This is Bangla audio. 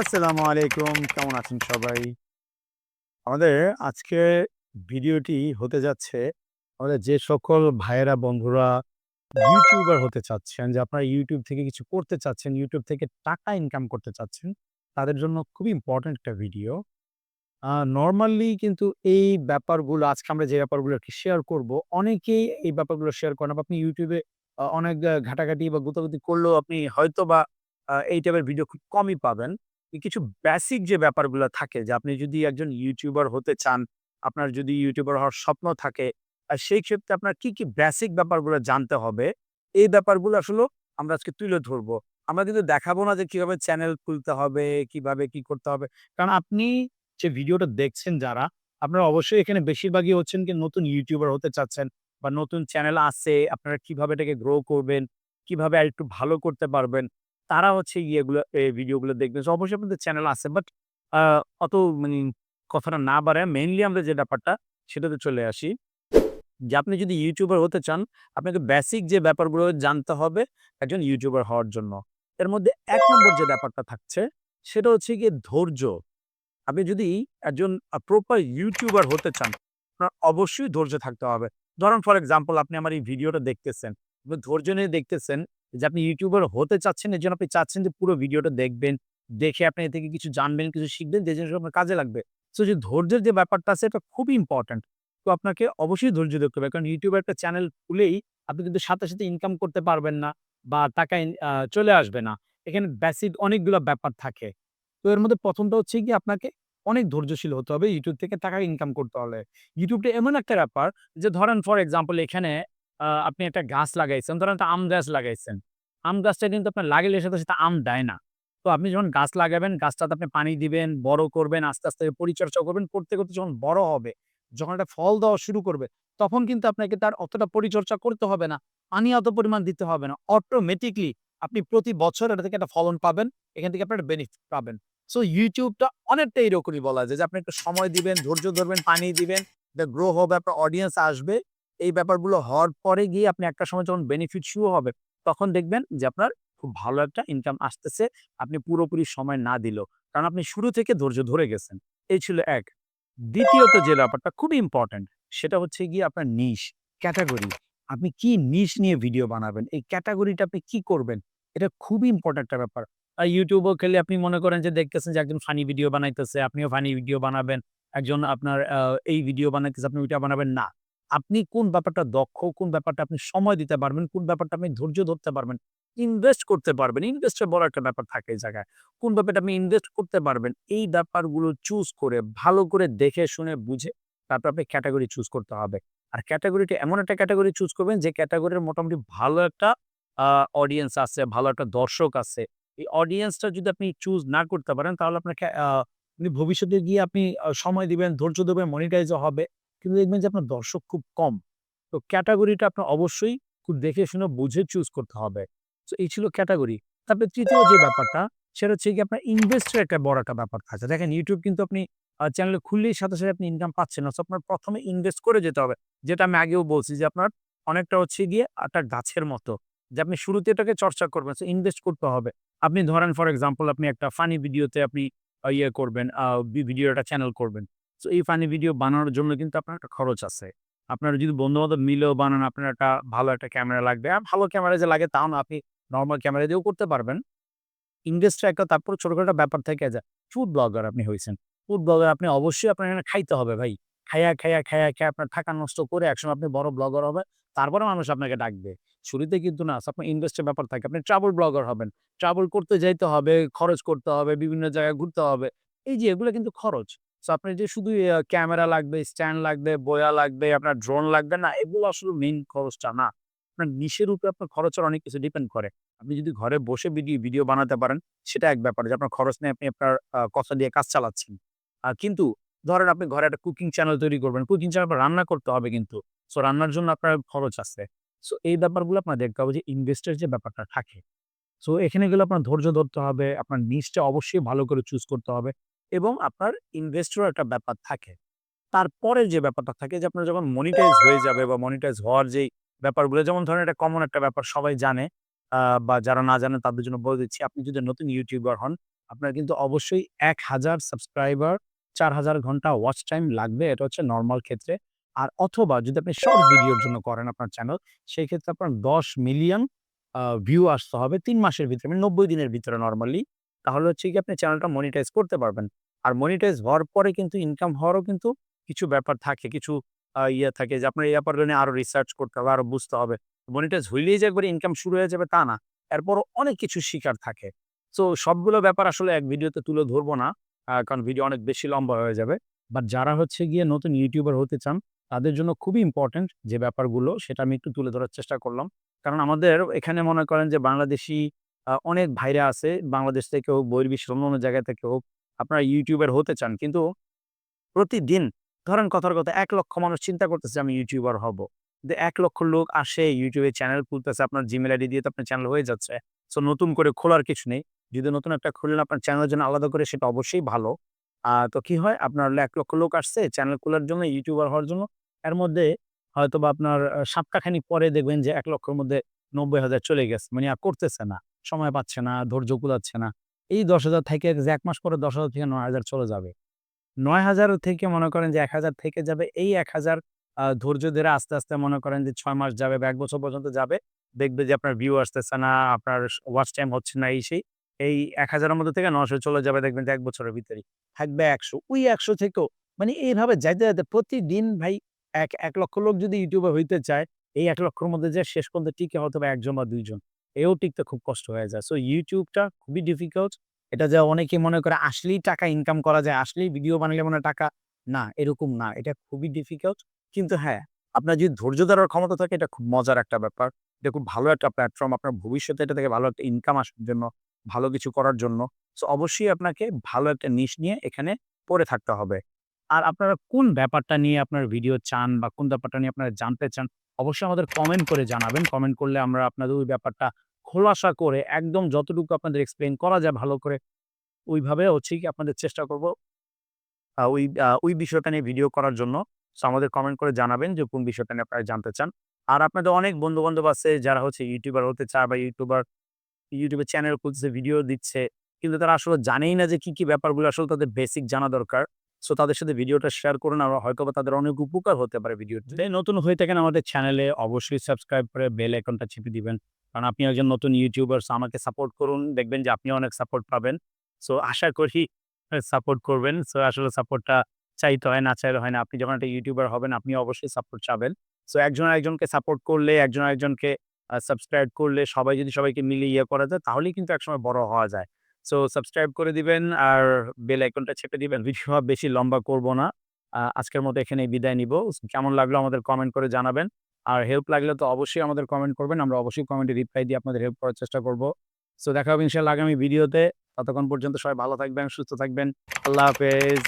আসসালামু আলাইকুম। কেমন আছেন সবাই? আমাদের আজকে ভিডিওটি হতে যাচ্ছে আমাদের যে সকল ভাইয়েরা বন্ধুরা ইউটিউবার হতে চাচ্ছেন যে আপনারা ইউটিউব থেকে কিছু করতে চাচ্ছেন, ইউটিউব থেকে টাকা ইনকাম করতে চাচ্ছেন, তাদের জন্য খুবই ইম্পোর্টেন্ট একটা ভিডিও। নরমালি কিন্তু এই ব্যাপারগুলো আজকে আমরা যে ব্যাপারগুলো আরকি শেয়ার করব, অনেকেই এই ব্যাপারগুলো শেয়ার করেন বা আপনি ইউটিউবে অনেক ঘাটাঘাটি বা গোতাগুতি করলেও আপনি হয়তোবা আ এই টাইপের ভিডিও খুব কমই পাবেন। কিছু বেসিক যে ব্যাপারগুলো থাকে যে আপনি যদি একজন ইউটিউবার হতে চান, আপনার যদি ইউটিউবার হওয়ার স্বপ্ন থাকে, আর সেই ক্ষেত্রে আপনার কি, কি বেসিক ব্যাপারগুলো জানতে হবে, এই ব্যাপারগুলো আসলে আমরা আজকে তুলে ধরবো। আমরা কিন্তু দেখাবো না যে কীভাবে চ্যানেল খুলতে হবে, কীভাবে কি করতে হবে। কারণ আপনি যে ভিডিওটা দেখছেন যারা, আপনারা অবশ্যই এখানে বেশিরভাগই হচ্ছেন কি নতুন ইউটিউবার হতে চাচ্ছেন বা নতুন চ্যানেল আছে, আপনারা কীভাবে এটাকে গ্রো করবেন, কীভাবে আরেকটু ভালো করতে পারবেন। তারা হচ্ছে এই ভিডিওগুলো দেখবেন। অবশ্যই আপনাদের চ্যানেল আছে। বাট অত মানে কথাটা না বাড়ায় মেইনলি আমরা যে ব্যাপারটা সেটাতে চলে আসি। যে আপনি যদি ইউটিউবার হতে চান, আপনাকে বেসিক যে ব্যাপারগুলো জানতে হবে একজন ইউটিউবার হওয়ার জন্য। এর মধ্যে এক নম্বর যে ব্যাপারটা থাকছে সেটা হচ্ছে গিয়ে ধৈর্য। আপনি যদি একজন প্রপার ইউটিউবার হতে চান, আপনার অবশ্যই ধৈর্য থাকতে হবে। ধরুন ফর এক্সাম্পল আপনি আমার এই ভিডিওটা দেখতেছেন। ধৈর্য নিয়ে দেখতেছেন যে আপনি ইউটিউবার হতে চাচ্ছেন, এজন্য আপনি চাচ্ছেন যে পুরো ভিডিওটা দেখবেন। দেখে আপনি থেকে কিছু জানবেন, কিছু শিখবেন যে জিনিসগুলো আপনার কাজে লাগবে। সো যে ধৈর্যের যে ব্যাপারটা আছে এটা খুবই ইম্পোর্টেন্ট। তো আপনাকে অবশ্যই ধৈর্য ধরতে হবে। কারণ ইউটিউবে একটা চ্যানেল খুলেই আপনি কিন্তু সাথে, সাথে ইনকাম করতে পারবেন না বা টাকা চলে আসবে না। এখানে বেসিক অনেকগুলা ব্যাপার থাকে। তো এর মধ্যে প্রথমটা হচ্ছে কি আপনাকে অনেক ধৈর্যশীল হতে হবে ইউটিউব থেকে টাকা ইনকাম করতে হলে। YouTube টা এমন একটা ব্যাপার যে ধরেন ফর এক্সাম্পল এখানে আপনি একটা গাছ লাগাইছেন, ধরেন একটা আম গাছ লাগাইছেন। আম গাছটা কিন্তু আপনার লাগাইলে সাথে, সাথে আম দেয় না। তো আপনি যখন গাছ লাগাবেন, গাছটাতে আপনি পানি দিবেন, বড় করবেন, আস্তে, আস্তে পরিচর্যা করবেন। করতে, করতে যখন বড় হবে, যখন একটা ফল দেওয়া শুরু করবে, তখন কিন্তু আপনাকে তার অতটা পরিচর্যা করতে হবে না। পানি অত পরিমাণ দিতে হবে না। অটোমেটিকলি আপনি প্রতি বছর এটা থেকে একটা ফলন পাবেন। এখান থেকে আপনার বেনিফিট পাবেন। সো ইউটিউবটা অনেকটা এরকমই বলা যায় যে আপনি একটু সময় দিবেন, ধৈর্য ধরবেন, পানি দিবেন, গ্রো হবে, আপনার অডিয়েন্স আসবে। এই ব্যাপারগুলো হওয়ার পরে গিয়ে আপনি একটা সময় যখন বেনিফিট শুরু হবে, তখন দেখবেন যে আপনার খুব ভালো একটা ইনকাম আসতেছে। আপনি পুরোপুরি সময় না দিলেও। কারণ আপনি শুরু থেকে ধৈর্য ধরে গেছেন। এই ছিল ১। দ্বিতীয়ত যে ব্যাপারটা খুবই ইম্পোর্টেন্ট সেটা হচ্ছে গিয়ে আপনার নিশ, ক্যাটেগরি। আপনি কি নিশ নিয়ে ভিডিও বানাবেন? এই ক্যাটাগরিটা আপনি কি করবেন? এটা খুবই ইম্পোর্টেন্ট একটা ব্যাপার। আর YouTube ও খেলে আপনি মনে করেন যে দেখতেছেন যে একজন ফানি ভিডিও বানাইতেছে, আপনিও ফানি ভিডিও বানাবেন। একজন আপনার এই ভিডিও বানাইতেছে, আপনি ওইটা বানাবেন না। আপনি কোন ব্যাপারটা দক্ষ, কোন ব্যাপারটা আপনি সময় দিতে পারবেন, কোন ব্যাপারটা আপনি ধৈর্য ধরতে পারবেন, ইনভেস্ট করতে পারবেন। ইনভেস্টের বড় একটা ব্যাপার থাকে এই জায়গায়। কোন ব্যাপারটা আপনি ইনভেস্ট করতে পারবেন, এই ব্যাপারগুলো চুজ করে ভালো করে দেখে শুনে বুঝে তারপর আপনি ক্যাটাগরি চুজ করতে হবে। আর ক্যাটাগরিটা এমন একটা ক্যাটাগরি চুজ করবেন যে ক্যাটেগরির মোটামুটি ভালো একটা অডিয়েন্স আছে, ভালো একটা দর্শক আছে। এই অডিয়েন্সটা যদি আপনি চুজ না করতে পারেন তাহলে আপনার খ্যা ভবিষ্যতে গিয়ে আপনি সময় দিবেন, ধৈর্য ধরবেন, মনিটাইজ ও হবে। কিন্তু দেখবেন যে আপনার দর্শক খুব কম। তো ক্যাটেগরিটা আপনার অবশ্যই খুব দেখে শুনে বুঝে চুজ করতে হবে। সো এই ছিল ক্যাটাগরি তারপরে ৩য় যে ব্যাপারটা সেটা হচ্ছে কি আপনার ইনভেস্টের একটা বড় একটা ব্যাপার থাকে। দেখেন YouTube কিন্তু আপনি চ্যানেল খুললেই সাথে, সাথে আপনি ইনকাম পাচ্ছেন না। আপনার প্রথমে ইনভেস্ট করে যেতে হবে। যেটা আমি আগেও বলছি যে আপনার অনেকটা হচ্ছে গিয়ে একটা গাছের মতো। যে আপনি শুরুতে এটাকে চর্চা করবেন। ইনভেস্ট করতে হবে। আপনি ধরেন ফর এক্সাম্পল আপনি একটা ফানি ভিডিওতে আপনি ইয়ে করবেন, ভিডিও একটা চ্যানেল করবেন। সো এই ফানি ভিডিও বানানোর জন্য কিন্তু আপনার একটা খরচ আছে। আপনার যদি বন্ধু-বান্ধব মিলেও বানান, আপনার একটা ভালো একটা ক্যামেরা লাগবে। আর ভালো ক্যামেরা যে লাগে তাও না, আপনি নরমাল ক্যামেরা দিয়েও করতে পারবেন। ইনভেস্টটা একটা তারপর ছোটখাটো একটা ব্যাপার থেকে যায়। ফুড ব্লগার আপনি হইছেন। ফুড ব্লগার আপনি অবশ্যই আপনার এখানে খাইতে হবে ভাই। খাইয়া, খাইয়া, খাইয়া, খাইয়া আপনার থাকা নষ্ট করে একসময় আপনি বড় ব্লগার হবে তারপরে মানুষ আপনাকে ডাকবে। শুরুতে কিন্তু না। আপনার ইনভেস্টের ব্যাপার থাকে। আপনি ট্রাভেল ব্লগার হবেন। ট্রাভেল করতে যাইতে হবে, খরচ করতে হবে, বিভিন্ন জায়গায় ঘুরতে হবে। এই যে এগুলো কিন্তু খরচ। সো আপনার যে শুধু ক্যামেরা লাগবে, স্ট্যান্ড লাগবে, বয়া লাগবে, আপনার ড্রোন লাগবে না, এগুলো আসলে মেইন খরচটা না। আপনার নিশের উপরে আপনার খরচের অনেক কিছু ডিপেন্ড করে। আপনি যদি ঘরে বসে ভিডিও ভিডিও বানাতে পারেন, সেটা এক ব্যাপার যে আপনার খরচ নেই, আপনি আপনার কথা দিয়ে কাজ চালাচ্ছেন। আ কিন্তু ধরেন আপনি ঘরে একটা কুকিং চ্যানেল তৈরি করবেন। কুকিং চ্যানেল রান্না করতে হবে কিন্তু। সো রান্নার জন্য আপনার খরচ আছে। সো এই ব্যাপারগুলো আপনার দেখতে হবে যে ইনভেস্টের যে ব্যাপারটা থাকে। সো এখানে গেলে আপনার ধৈর্য ধরতে হবে, আপনার নিচটা অবশ্যই ভালো করে চুজ করতে হবে এবং আপনার ইনভেস্টেরও একটা ব্যাপার থাকে। তারপরে যে ব্যাপারটা থাকে যে আপনার যখন মনিটাইজ হয়ে যাবে বা মনিটাইজ হওয়ার যেই ব্যাপারগুলো যেমন ধরেন এটা কমন একটা ব্যাপার সবাই জানে বা যারা না জানে তাদের জন্য বলে দিচ্ছি। আপনি যদি নতুন ইউটিউবার হন, আপনার কিন্তু অবশ্যই ১০০০ সাবস্ক্রাইবার ৪০০০ ঘণ্টা ওয়াচ টাইম লাগবে। এটা হচ্ছে নর্মাল ক্ষেত্রে। আর অথবা যদি আপনি শর্ট ভিডিওর জন্য করেন আপনার চ্যানেল, সেই ক্ষেত্রে আপনার ১০ মিলিয়ন ভিউ আসতে হবে তিন মাসের ভিতরে, মানে ৯০ দিনের ভিতরে নরমালি। তাহলে হচ্ছে কি আপনি চ্যানেলটা মনিটাইজ করতে পারবেন। আর মনিটাইজ হওয়ার পরে কিন্তু ইনকাম হওয়ারও কিন্তু কিছু ব্যাপার থাকে। কিছু ইয়ে থাকে যে আপনার এই ব্যাপারগুলো নিয়ে আরও রিসার্চ করতে হবে, আরও বুঝতে হবে। মনিটাইজ হইলেই যে একবার ইনকাম শুরু হয়ে যাবে তা না। এরপরও অনেক কিছু শিকার থাকে। সো সবগুলো ব্যাপার আসলে এক ভিডিওতে তুলে ধরবো না। কারণ ভিডিও অনেক বেশি লম্বা হয়ে যাবে। বাট যারা হচ্ছে গিয়ে নতুন ইউটিউবার হতে চান, তাদের জন্য খুবই ইম্পোর্টেন্ট যে ব্যাপারগুলো সেটা আমি একটু তুলে ধরার চেষ্টা করলাম। কারণ আমাদের এখানে মনে করেন যে বাংলাদেশী অনেক ভাইরা আছে। বাংলাদেশ থেকে হোক, বহির্বিশ্বের অন্যান্য জায়গা থেকে হোক, আপনারা ইউটিউবার হতে চান। কিন্তু প্রতিদিন ধরেন কথার কথা ১ লক্ষ মানুষ চিন্তা করতেছে আমি ইউটিউবার হব। কিন্তু ১ লক্ষ লোক আসে ইউটিউবে চ্যানেল খুলতেছে আপনার জিমেইল আইডি দিয়ে তো আপনার চ্যানেল হয়ে যাচ্ছে। সো নতুন করে খোলার কিছু নেই। যদি নতুন একটা খুললেন আপনার চ্যানেলের জন্য আলাদা করে সেটা অবশ্যই ভালো। তো কি হয় আপনার এক লক্ষ লোক আসছে চ্যানেল খোলার জন্য, ইউটিউবার হওয়ার জন্য। এর মধ্যে হয়তোবা আপনার আ সপ্তাহখানেক পরে দেখবেন যে এক লক্ষের মধ্যে ৯০,০০০ চলে গেছে। মানে আর করতেছে না। সময় পাচ্ছে না, ধৈর্য কুলাচ্ছে না। এই ১০,০০০ থেকে যে ১ মাস পরে ১০,০০০ থেকে ৯,০০০ চলে যাবে। ৯,০০০ থেকে মনে করেন যে ১,০০০ থেকে যাবে। এই ১,০০০ আ ধৈর্য ধরে আস্তে, আস্তে মনে করেন যে ৬ মাস যাবে বা ১ বছর পর্যন্ত যাবে। দেখবে যে আপনার ভিউ আসতেছে না, আপনার ওয়াচ টাইম হচ্ছে না এই সেই। এই ১,০০০ এর মধ্যে থেকে ৯০০ চলে যাবে দেখবেন যে ১ বছরের ভিতরেই। থাকবে ১০০। ওই ১০০ থেকেও মানে এইভাবে যাইতে, যাইতে প্রতিদিন ভাই এক এক লক্ষ লোক যদি ইউটিউবে হইতে চায়, এই এক লক্ষর মধ্যে যে শেষ পর্যন্ত টিকে হয়তোবা ১ একজন বা ২ জন। এও টিকতে খুব কষ্ট হয়ে যায়। সো ইউটিউবটা খুবই ডিফিকাল্ট। এটা যে অনেকে মনে করে আসলেই টাকা ইনকাম করা যায়, আসলেই ভিডিও বানালে মনে টাকা না, এরকম না। এটা খুবই ডিফিকাল্ট। কিন্তু হ্যাঁ, আপনার যদি ধৈর্য ধরার ক্ষমতা থাকে এটা খুব মজার একটা ব্যাপার। এটা খুব ভালো একটা প্ল্যাটফর্ম। আপনার ভবিষ্যতে এটা থেকে ভালো একটা ইনকাম আসার জন্য, ভালো কিছু করার জন্য। সো অবশ্যই আপনাকে ভালো একটা নিশ নিয়ে এখানে পড়ে থাকতে হবে। আর আপনারা কোন ব্যাপারটা নিয়ে আপনার ভিডিও চান বা কোন ব্যাপারটা নিয়ে আপনারা জানতে চান, অবশ্যই আমাদের কমেন্ট করে জানাবেন। কমেন্ট করলে আমরা আপনাদের ওই ব্যাপারটা খোলাসা করে একদম যতটুকু আপনাদের এক্সপ্লেন করা যায় ভালো করে, ওইভাবে হচ্ছে কি আপনাদের চেষ্টা করব ওই ওই বিষয়টা নিয়ে ভিডিও করার জন্য। সো আমাদের কমেন্ট করে জানাবেন যে কোন বিষয়টা নিয়ে আপনারা জানতে চান। আর আপনাদের অনেক বন্ধু-বান্ধব আছে যারা হচ্ছে ইউটিউবার হতে চায় বা ইউটিউবার ইউটিউবে চ্যানেল খুলছে, ভিডিও দিচ্ছে। কিন্তু তারা আসলে জানেই না যে কি, কি ব্যাপারগুলো আসলে তাদের বেসিক জানা দরকার। সো তাদের সাথে ভিডিওটা শেয়ার করুন আর হয়তোবা তাদের অনেক উপকার হতে পারে ভিডিওতে। যদি নতুন হয়ে থাকেন আমাদের চ্যানেলে অবশ্যই সাবস্ক্রাইব করে বেল আইকনটা চেপে দিবেন। কারণ আপনি একজন নতুন ইউটিউবার আমাকে সাপোর্ট করুন। দেখবেন যে আপনি অনেক সাপোর্ট পাবেন। সো আশা করি সাপোর্ট করবেন। সো আসলে সাপোর্টটা চাইতে হয়, না চাইলে হয় না। আপনি যখন একটা ইউটিউবার হবেন আপনি অবশ্যই সাপোর্ট চাবেন। সো একজন আরেকজনকে সাপোর্ট করলে, একজন আরেকজনকে আ সাবস্ক্রাইব করলে সবাই যদি সবাইকে মিলে ইয়ে করা যায় তাহলেই কিন্তু একসময় বড় হওয়া যায়। সো সাবস্ক্রাইব করে দিবেন আর বেল আইকনটা চেপে দিবেন। ভিডিও বেশি লম্বা করব না। আজকের মতো এখানেই বিদায় নিব। কেমন লাগল আমাদের কমেন্ট করে জানাবেন। আর হেল্প লাগলে তো অবশ্যই আমাদের কমেন্ট করবেন। আমরা অবশ্যই কমেন্টে রিপ্লাই দিয়ে আপনাদের হেল্প করার চেষ্টা করব। সো দেখা হবে ইনশাআল্লাহ আগামী ভিডিওতে। ততক্ষণ পর্যন্ত সবাই ভালো থাকবেন, সুস্থ থাকবেন। আল্লাহ হাফেজ।